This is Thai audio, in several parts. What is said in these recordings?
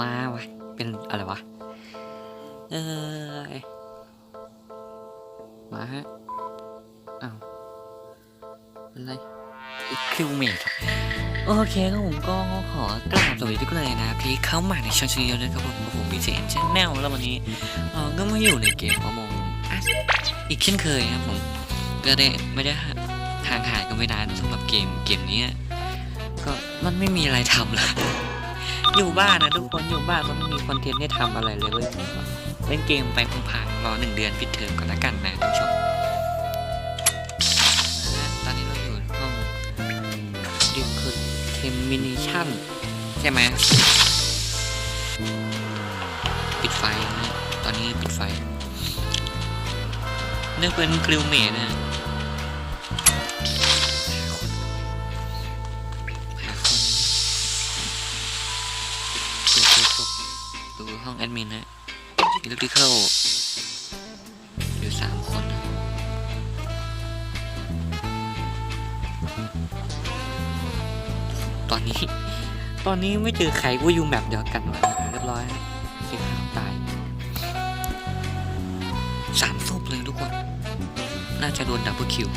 มาวะเป็นอะไรวะ เออมาฮะอ้าวเป็นไรคิวเมทโอเคครับผมก็ขอกราบสวัสดีทุกคนเลยนะที่เข้ามาในช่องชาแนลนะครับผมกับผมพีเจนชแนลแล้ววันนี้เราก็มาอยู่ในเกมประมงอะอีกเช่นเคยครับผมก็ได้ไม่ได้ห่างหายกันไม่นานสำหรับเกมเกมนี้ก็มันไม่มีอะไรทำเลย อยู่บ้านนะทุกคนอยู่บ้านมันไม่มีคอนเทนต์ให้ทำอะไรเลยเว้ยเล่นเกมไปพังๆรอหนึ่งเดือนปิดเทอมก่อนละกันนะท่านผู้ชมนะตอนนี้เราอยู่ห้องดิคเทมมินิชั่นใช่ไหมปิดไฟนะตอนนี้ปิดไฟเนื่อเป็นกริลเมดนะ ห้องแอดมินนะอิเล็กทริคอยู่สามคนนะตอนนี้ ตอนนี้ไม่เจอใครว่าอยู่แบบเดียวกันวะเรียบร้อยฮะสีขาตายสามศพเลยทุกคน น่าจะโดนดับเบิลคิว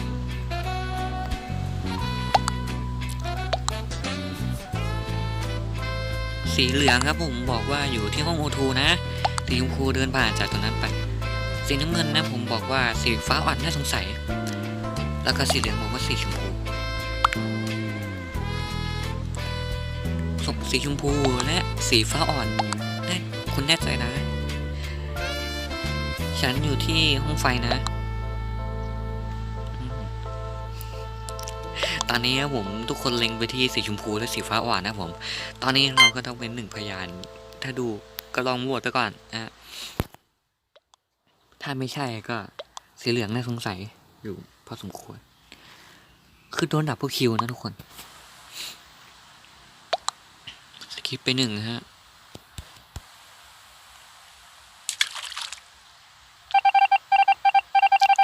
สีเหลืองครับผมบอกว่าอยู่ที่ห้องโอทูนะ สีชมพูเดินผ่านจากตรงนั้นไป สีน้ำเงินนะผมบอกว่าสีฟ้าอ่อนน่าสงสัย แล้วก็สีเหลืองบอกว่าสีชมพูศพสีชมพูและสีฟ้าอ่อนคุณแน่ใจนะ ฉันอยู่ที่ห้องไฟนะ ตอนนี้นะผมทุกคนเล็งไปที่สีชมพูและสีฟ้าอ่อนนะผม ตอนนี้เราก็ต้องเป็นหนึ่งพยาน ถ้าดูก็ลองโหวตไปก่อนนะถ้าไม่ใช่ก็สีเหลืองน่าสงสัยอยู่พอสมควร คือโดนดับพวกคิวนะทุกคนสกิปไปหนึ่งนะฮะ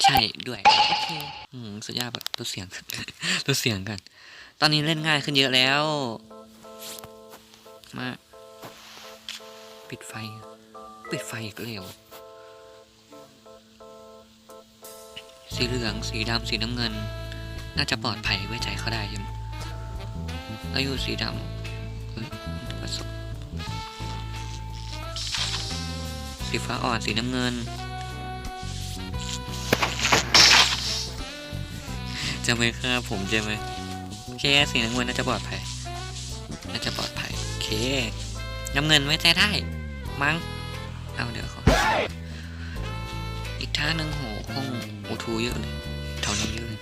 ใช่ด้วย โอเคอืมสุดยอดแบบลดเสียงลดเสียงกัน ตอนนี้เล่นง่ายขึ้นเยอะแล้ว มา ปิดไฟ ปิดไฟอีกเร็ว สีเหลือง สีดำสีน้ำเงิน น่าจะปลอดภัยไว้ใจเขาได้ใช่ไหมแล้วอยู่สีดำประสบสีฟ้าอ่อน สีน้ำเงิน จะไม่ฆ่าผมใช่ไหมโอเคสีน้ำเงินน่าจะปลอดภัยน่าจะปลอดภัยโอเคน้ำเงินไว้ใจได้มั้งเอาเดี๋ยวขออีกท่าหนึ่งโหห้องโอทูเยอะเลยแถวนี้เยอะเลย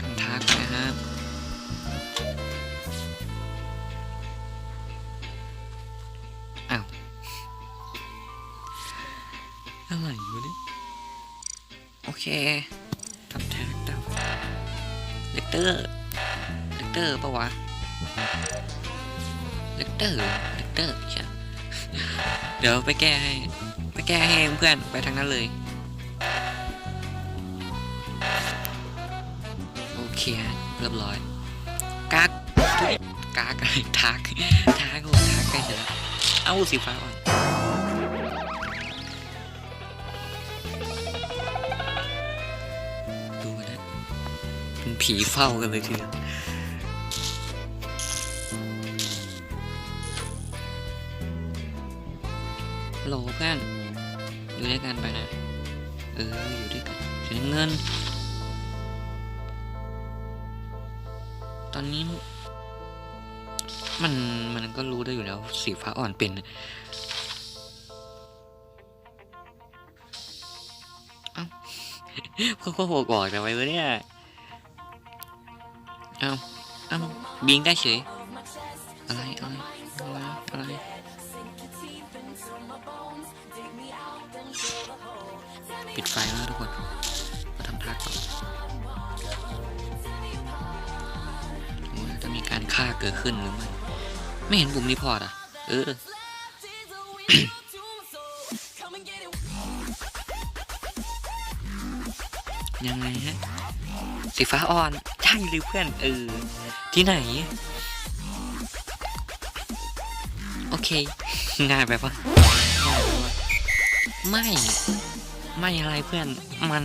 ทำทักนะครับ อะไรวะเนี่ยโอเคทำแท็กดาวเลกเตอร์เลกเตอร์ปะวะเลกเตอร์เลกเตอร์ใช่เดี๋ยวไปแก้ให้ ไปแก้ให้เพื่อนไปทางนั้นเลยโอเคเรียบร้อยกักกากอะไรทักทักโอ้ทักใกล้เสร็จแล้วเอาสีฟ้าอ่อน เป็นผีเฝ้ากันเลยทีเดียวฮัลโหลเพื่อนอยู่ด้วยกันไปนะ เออ อยู่ด้วยกันสีน้ำเงิน ตอนนี้ มันมันก็รู้ได้อยู่แล้ว สีฟ้าอ่อนเป็น เอ้าพ่อพ่อบอกบอกแต่ไว้วะเนี่ย เอ้าเอ้าบิงได้เฉยอะไรอะไรอะไรอะไรปิดไฟแล้วทุกคนมาทำท่าก่อนจะมีการฆ่าเกิดขึ้นหรือไม่ไม่เห็นปุ่มรีพอร์ตอะ เออยังไงฮะ สีฟ้าอ่อน ช่เลยเพื่อนเออที่ไหน โอเคง่ายไปปะง่ายไปปะไม่ ไม่อะไรเพื่อนมัน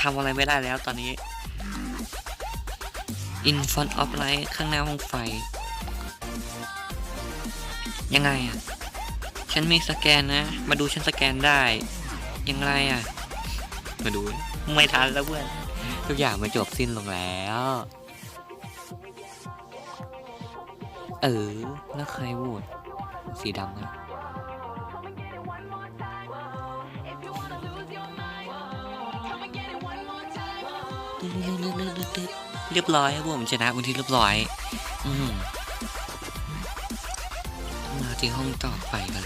ทำอะไรไม่ได้แล้วตอนนี้ in front of light ข้างหน้าห้องไฟ ยังไงอะ ฉันมีสแกนนะ มาดูฉันสแกนได้ ยังไงอะ มาดู ไม่ทันแล้วเพื่อน ทุกอย่างมันจบสิ้นลงแล้ว เออ แล้วใครโหวตสีดำนะเรียบร้อยครับผมชนะวันที่เรียบร้อย อืมมาที่ห้องต่อไปกัน